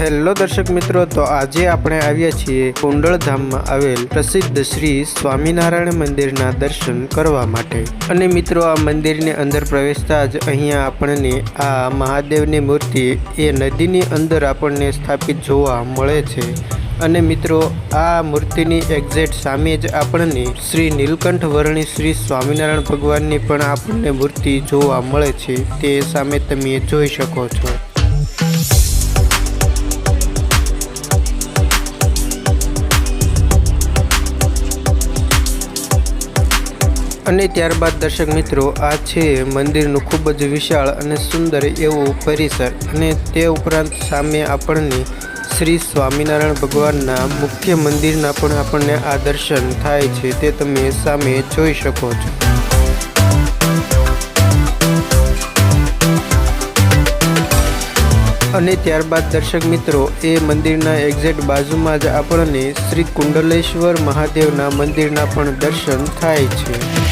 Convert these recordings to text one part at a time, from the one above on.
Hello દર્શક મિત્રો, તો આજે આપણે આવ્યા છીએ કુંડળધામમાં આવેલ પ્રસિદ્ધ શ્રી સ્વામિનારાયણ મંદિરના દર્શન કરવા માટે. અને મિત્રો, આ મંદિરની અંદર પ્રવેશતા જ અહીંયા આપણને આ મહાદેવની મૂર્તિ એ નદીની અંદર આપણને સ્થાપિત જોવા મળે છે. અને મિત્રો, આ મૂર્તિની એક્ઝેક્ટ સામે જ આપણને શ્રી નીલકંઠ વર્ણી શ્રી સ્વામિનારાયણ ભગવાનની પણ આપણને મૂર્તિ જોવા મળે છે. તે સામે તમે જોઈ શકો છો. અને ત્યારબાદ દર્શક મિત્રો, આ છે મંદિરનું ખૂબ જ વિશાળ અને સુંદર એવું પરિસર અને તે ઉપરાંત સામે આપણને શ્રી સ્વામિનારાયણ ભગવાનના મુખ્ય મંદિરના પણ આપણને આ દર્શન થાય છે, તે તમે સામે જોઈ શકો છો. અને ત્યારબાદ દર્શક મિત્રો, એ મંદિરના એક્ઝેક્ટ બાજુમાં જ આપણને શ્રી કુંડલેશ્વર મહાદેવના મંદિરના પણ દર્શન થાય છે.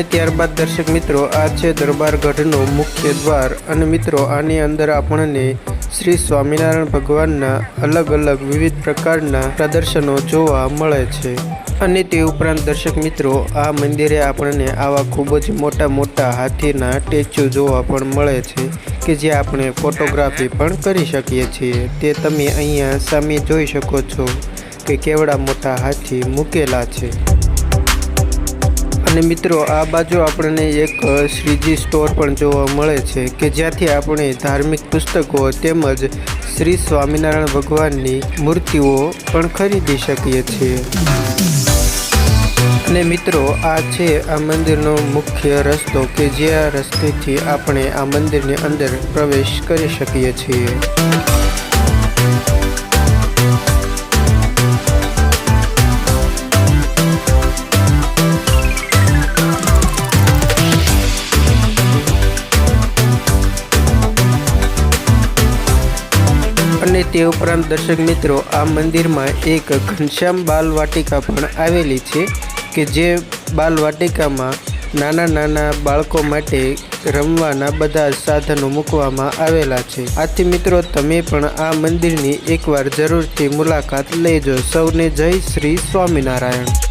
અને ત્યારબાદ દર્શક મિત્રો, આ છે દરબારગઢનો મુખ્ય દ્વાર. અને મિત્રો, આની અંદર આપણને શ્રી સ્વામિનારાયણ ભગવાનના અલગ અલગ વિવિધ પ્રકારના પ્રદર્શનો જોવા મળે છે. અને તે ઉપરાંત દર્શક મિત્રો, આ મંદિરે આપણને આવા ખૂબ જ મોટા મોટા હાથીના સ્ટેચ્યુ જોવા પણ મળે છે કે જે આપણે ફોટોગ્રાફી પણ કરી શકીએ છીએ. તે તમે અહીંયા સામે જોઈ શકો છો કે કેવડા મોટા હાથી મૂકેલા છે. અને મિત્રો, આ બાજુ આપણને એક શ્રીજી સ્ટોર પણ જોવા મળે છે કે જ્યાંથી આપણે ધાર્મિક પુસ્તકો તેમજ શ્રી સ્વામિનારાયણ ભગવાનની મૂર્તિઓ પણ ખરીદી શકીએ છીએ. અને મિત્રો, આ છે આ મંદિરનો મુખ્ય રસ્તો કે જે આ રસ્તેથી આપણે આ મંદિરની અંદર પ્રવેશ કરી શકીએ છીએ. અને તે ઉપરાંત દર્શક મિત્રો, આ મંદિરમાં એક ઘનશ્યામ બાલ વાટિકા પણ આવેલી છે કે જે બાલ વાટિકામાં નાના નાના બાળકો માટે રમવાના બધા સાધનો મૂકવામાં આવેલા છે. આથી મિત્રો, તમે પણ આ મંદિરની એકવાર જરૂરથી મુલાકાત લેજો. સૌને જય શ્રી સ્વામિનારાયણ.